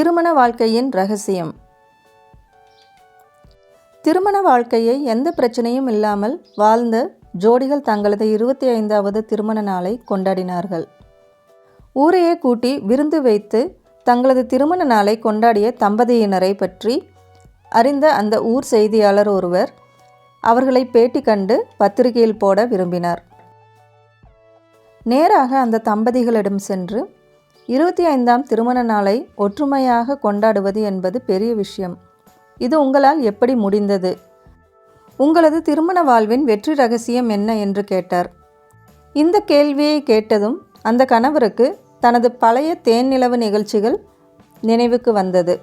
திருமண வாழ்க்கையின் ரகசியம். திருமண வாழ்க்கையை எந்த பிரச்சனையும் இல்லாமல் வாழ்ந்த ஜோடிகள் தங்களது இருபத்தி ஐந்தாவது திருமண நாளை கொண்டாடினார்கள். ஊரையே கூட்டி விருந்து வைத்து தங்களது திருமண நாளை கொண்டாடிய தம்பதியினரை பற்றி அறிந்த அந்த ஊர் செய்தியாளர் ஒருவர் அவர்களை பேட்டி கண்டு பத்திரிகையில் போட விரும்பினார். நேராக அந்த தம்பதிகளிடம் சென்று இருபத்தி ஐந்தாம் திருமண நாளை ஒற்றுமையாக கொண்டாடுவது என்பது பெரிய விஷயம். இது உங்களால் எப்படி முடிந்தது? உங்களது திருமண வாழ்வின் வெற்றி ரகசியம் என்ன என்று கேட்டார். இந்த கேள்வியை கேட்டதும் அந்த கணவருக்கு தனது பழைய தேன் நிலவு நிகழ்ச்சிகள் நினைவுக்கு வந்தது.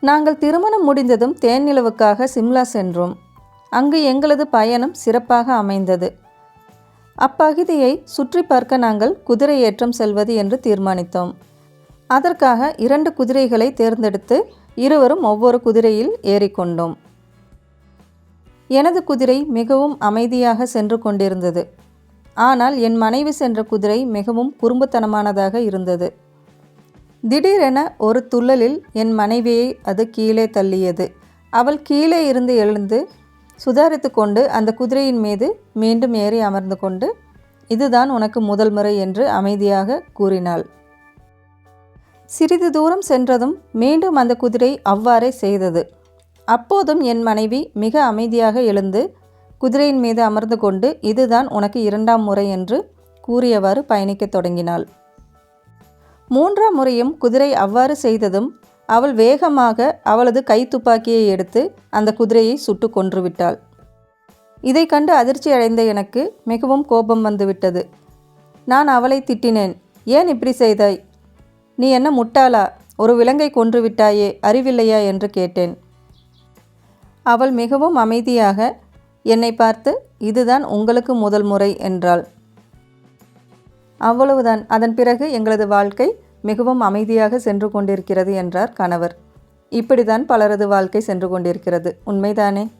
நாங்கள் திருமணம் முடிந்ததும் தேன் நிலவுக்காக சிம்லா சென்றோம். அங்கு எங்களது பயணம் சிறப்பாக அமைந்தது. அப்பகுதியை சுற்றி பார்க்க நாங்கள் குதிரை ஏற்றம் செல்வது என்று தீர்மானித்தோம். அதற்காக இரண்டு குதிரைகளை தேர்ந்தெடுத்து இருவரும் ஒவ்வொரு குதிரையில் ஏறிக்கொண்டோம் எனது குதிரை மிகவும் அமைதியாக சென்று கொண்டிருந்தது. ஆனால் என் மனைவி சென்ற குதிரை மிகவும் குறும்புத்தனமானதாக இருந்தது. திடீரென ஒரு துள்ளலில் என் மனைவியை அது கீழே தள்ளியது. அவள் கீழே இருந்து எழுந்து சுதாரித்து கொண்டு அந்த குதிரையின் மீது மீண்டும் ஏறி அமர்ந்து கொண்டு இதுதான் உனக்கு முதல் முறை என்று அமைதியாக கூறினாள். சிறிது தூரம் சென்றதும் மீண்டும் அந்த குதிரை அவ்வாறே செய்தது. அப்போதும் என் மனைவி மிக அமைதியாக எழுந்து குதிரையின் மீது அமர்ந்து கொண்டு இதுதான் உனக்கு இரண்டாம் முறை என்று கூறியவாறு பயணிக்கத் தொடங்கினாள். மூன்றாம் முறையும் குதிரை அவ்வாறு செய்ததும் அவள் வேகமாக அவளது கைத்துப்பாக்கியை எடுத்து அந்த குதிரையை சுட்டு கொன்றுவிட்டாள். இதை கண்டு அதிர்ச்சி அடைந்த எனக்கு மிகவும் கோபம் வந்துவிட்டது. நான் அவளை திட்டினேன் ஏன் இப்படி செய்தாய்? நீ என்ன முட்டாளா? ஒரு விலங்கை கொன்று விட்டாயே அறிவில்லையா? என்று கேட்டேன். அவள் மிகவும் அமைதியாக என்னை பார்த்து இதுதான் உங்களுக்கு முதல் முறை என்றாள். அவ்வளவுதான். அதன் பிறகு எங்களது வாழ்க்கை மிகவும் அமைதியாக சென்று கொண்டிருக்கிறது என்றார் கணவர். இப்படிதான் பலரது வாழ்க்கை சென்று கொண்டிருக்கிறது. உண்மைதானே?